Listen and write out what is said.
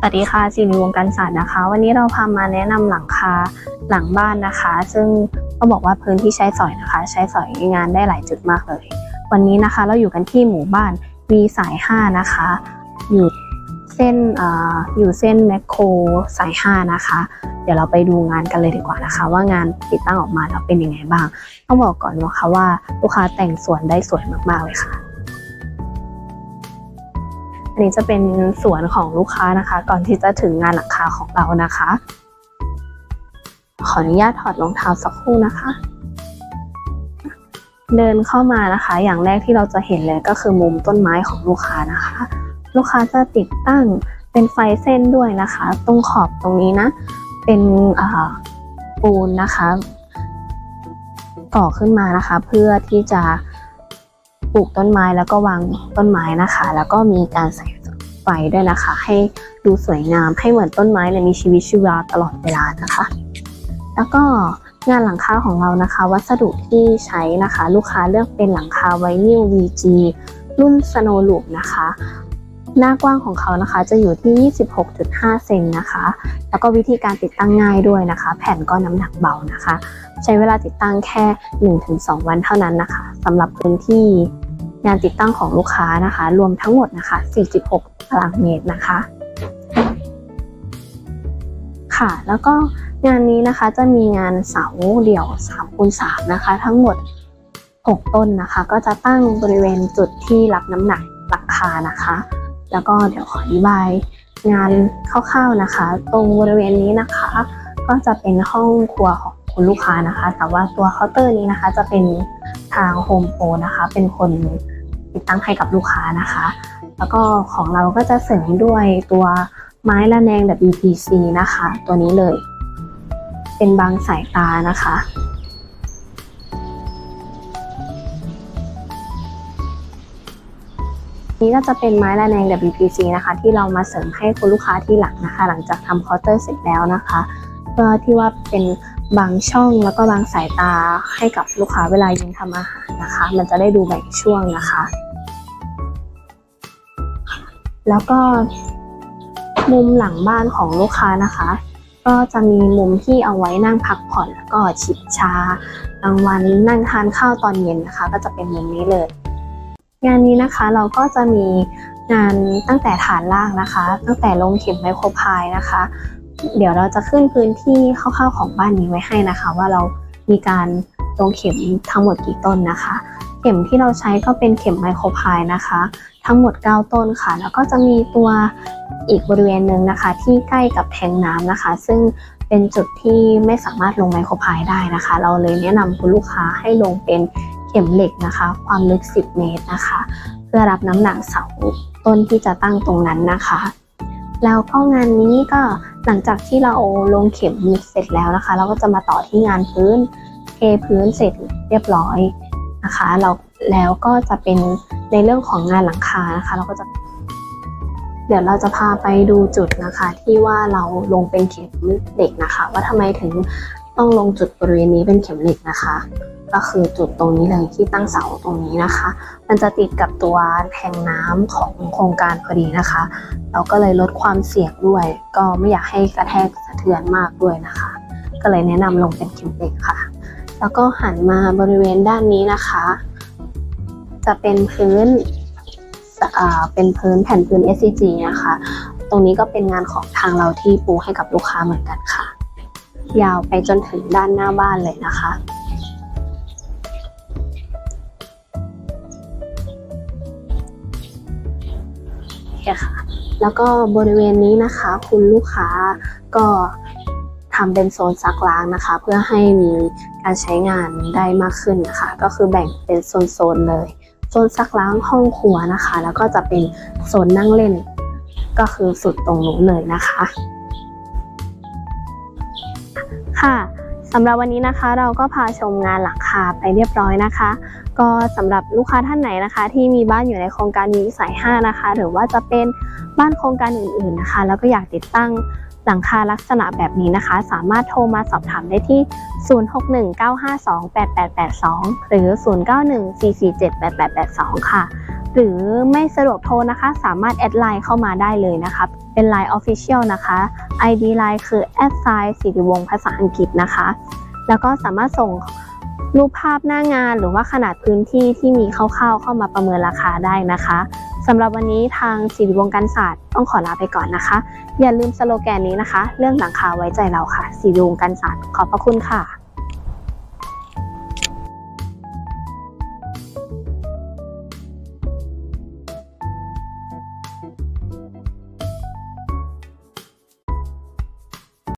สวัสดีค่ะซีนีวงการศาสตร์นะคะ วันนี้เราพามาแนะนำหลังคาหลังบ้านนะคะ ซึ่งก็บอกว่าพื้นที่ใช้สอยนะคะ ใช้สอยงานได้หลายจุดมากเลย วันนี้นะคะเราอยู่กันที่หมู่บ้านวีสาย5นะคะ อยู่เส้นเอ่ออยู่เส้นแมคโครสาย 5 นะคะ เดี๋ยวเราไปดูงานกันเลยดีกว่านะคะ ว่างานติดตั้งออกมาแล้วเป็นยังไงบ้าง ต้องบอกก่อนนะคะว่าลูกค้าแต่งสวนได้สวยมากๆเลยค่ะ อันนี้จะเป็นสวนของลูกค้านะคะ ก่อนที่จะถึงงานหลังคาของเรานะคะ ขออนุญาตถอดรองเท้าสักครู่นะคะ เดินเข้ามานะคะ อย่างแรกที่เราจะเห็นเลยก็คือมุมต้นไม้ของลูกค้านะคะ ลูกค้าจะติดตั้งเป็นไฟเส้นด้วยนะคะ ตรงขอบตรงนี้นะ เป็นปูนนะคะก่อขึ้นมานะคะ เพื่อที่จะปลูกต้นไม้แล้วก็วางต้นไม้นะคะ แล้วก็มีการใส่ ฟด้วยนะคะ ให้ดูสวยงามให้เหมือนต้นไม้เนี่ยมีชีวิตชีวาตลอดเวลานะคะ แล้วก็งานหลังคาของเรานะคะ วัสดุที่ใช้นะคะ ลูกค้าเลือกเป็นหลังคาไวนิล VG รุ่น Snow Loop นะคะ หน้ากว้างของเขานะคะจะอยู่ที่ 26.5 เซนนะคะ แล้วก็วิธีการติดตั้งง่ายด้วยนะคะ แผ่นก็น้ำหนักเบานะคะ ใช้เวลาติดตั้งแค่ 1-2 วันเท่านั้นนะคะสำหรับพื้นที่ งานติดตั้งของลูกค้านะคะ รวมทั้งหมดนะคะ 46ตารางเมตรนะคะ ค่ะ แล้วก็งานนี้นะคะจะมีงานเสาเดี่ยว3คูณ3นะคะ ทั้งหมด 6 ต้นนะคะ ก็จะตั้งบริเวณจุดที่รับน้ำหนักหลังคานะคะ แล้วก็เดี๋ยวขออธิบายงานคร่าวๆนะคะ ตรงบริเวณนี้นะคะ ก็จะเป็นห้องครัวของคุณลูกค้านะคะ แต่ว่าตัวเคาน์เตอร์นี้นะคะจะเป็น ทางโฮมโปรนะคะ เป็นคนติดตั้งให้กับลูกค้านะคะ แล้วก็ของเราก็จะเสริมด้วยตัวไม้ระแนงแบบ BPC นะคะ ตัวนี้เลย เป็นบางสายตานะคะ นี่ก็จะเป็นไม้ระแนง WPC นะคะ ที่เรามาเสริมให้คุณลูกค้าที่หลังนะคะ หลังจากทำเคาน์เตอร์เสร็จแล้วนะคะ เพื่อที่ว่าเป็น บางช่องแล้วก็บางสายตาให้กับลูกค้าเวลายืนทำอาหารนะคะ มันจะได้ดูแบ่งช่วงนะคะ แล้วก็มุมหลังบ้านของลูกค้านะคะ ก็จะมีมุมที่เอาไว้นั่งพักผ่อนแล้วก็ชิบชากลางวันนั่งทานข้าวตอนเย็นนะคะ ก็จะเป็นมุมนี้เลย งานนี้นะคะเราก็จะมีงานตั้งแต่ฐานล่างนะคะ ตั้งแต่ลงเข็มไมโครพายนะคะ เดี๋ยวเราจะขึ้นพื้นที่คร่าวๆของบ้านนี้ไว้ให้นะคะ ว่าเรามีการลงเข็มทั้งหมดกี่ต้นนะคะ เข็มที่เราใช้ก็เป็นเข็มไมโครพายนะคะ ทั้งหมด 9 ต้นค่ะ แล้วก็จะมีตัวอีกบริเวณหนึ่งนะคะ ที่ใกล้กับแทงน้ำนะคะ ซึ่งเป็นจุดที่ไม่สามารถลงไมโครพายได้นะคะ เราเลยแนะนำคุณลูกค้าให้ลงเป็นเข็มเหล็กนะคะ ความลึก 10 เมตรนะคะ เพื่อรับน้ำหนักเสาต้นที่จะตั้งตรงนั้นนะคะ แล้วก็งานนี้ก็ หลังจากที่เราลงเข็มเสร็จแล้วนะคะ เราก็จะมาต่อที่งานพื้นเทพื้นเสร็จเรียบร้อยนะคะ เราแล้วก็จะเป็นในเรื่องของงานหลังคานะคะ เราก็จะ เดี๋ยวเราจะพาไปดูจุดนะคะ ที่ว่าเราลงเป็นเข็มเหล็กนะคะ ว่าทำไมถึงต้องลงจุดบริเวณนี้เป็นเข็มเหล็กนะคะ ก็คือจุดตรงนี้เลยที่ตั้งเสาตรงนี้นะคะ มันจะติดกับตัวแทงน้ำของโครงการพอดีนะคะ เราก็เลยลดความเสี่ยงด้วย ก็ไม่อยากให้กระแทกสะเทือนมากด้วยนะคะ ก็เลยแนะนำลงเป็นเข็มเหล็กค่ะ แล้วก็หันมาบริเวณด้านนี้นะคะ จะเป็นพื้นเป็นพื้นแผ่นพื้น SCG นะคะ ตรงนี้ก็เป็นงานของทางเราที่ปูให้กับลูกค้าเหมือนกันค่ะ ยาวไปจนถึงด้านหน้าบ้านเลยนะคะ คค่ะ แล้วก็บริเวณนี้นะคะ คุณลูกค้าก็ทำเป็นโซนซักล้างนะคะ เพื่อให้มีการใช้งานได้มากขึ้นนะคะ ก็คือแบ่งเป็นโซนๆเลยโซนซักล้างห้องครัวนะคะ แล้วก็จะเป็นโซนนั่งเล่น ก็คือสุดตรงนู้นเลยนะคะ ค่ะสำหรับวันนี้นะคะเราก็พาชมงานหลังคาไปเรียบร้อยนะคะ ก็สำหรับลูกค้าท่านไหนนะคะ ที่มีบ้านอยู่ในโครงการมีวิสัย5นะคะ หรือว่าจะเป็นบ้านโครงการอื่นๆนะคะ แล้วก็อยากติดตั้งหลังคาลักษณะแบบนี้นะคะ สามารถโทรมาสอบถามได้ที่ 0619528882 หรือ 0914478882 ค่ะ หรือไม่สะดวกโทรนะคะ สามารถแอดไลน์เข้ามาได้เลยนะคะ เป็น Line Official นะคะ ID Line คือ a d s i g n สิริวงศ์ภาษาอังกฤษนะคะ แล้วก็สามารถส่ง รูปภาพหน้างานหรือว่าขนาดพื้นที่ที่มีคร่าวๆเข้ามาประเมินราคาได้นะคะสำหรับวันนี้ทางสิริวงการศาสตร์ต้องขอลาไปก่อนนะคะ อย่าลืมสโลแกนนี้นะคะ เรื่องหลังคาไว้ใจเราค่ะสิริวงการศาสตร์ขอบพระคุณค่ะ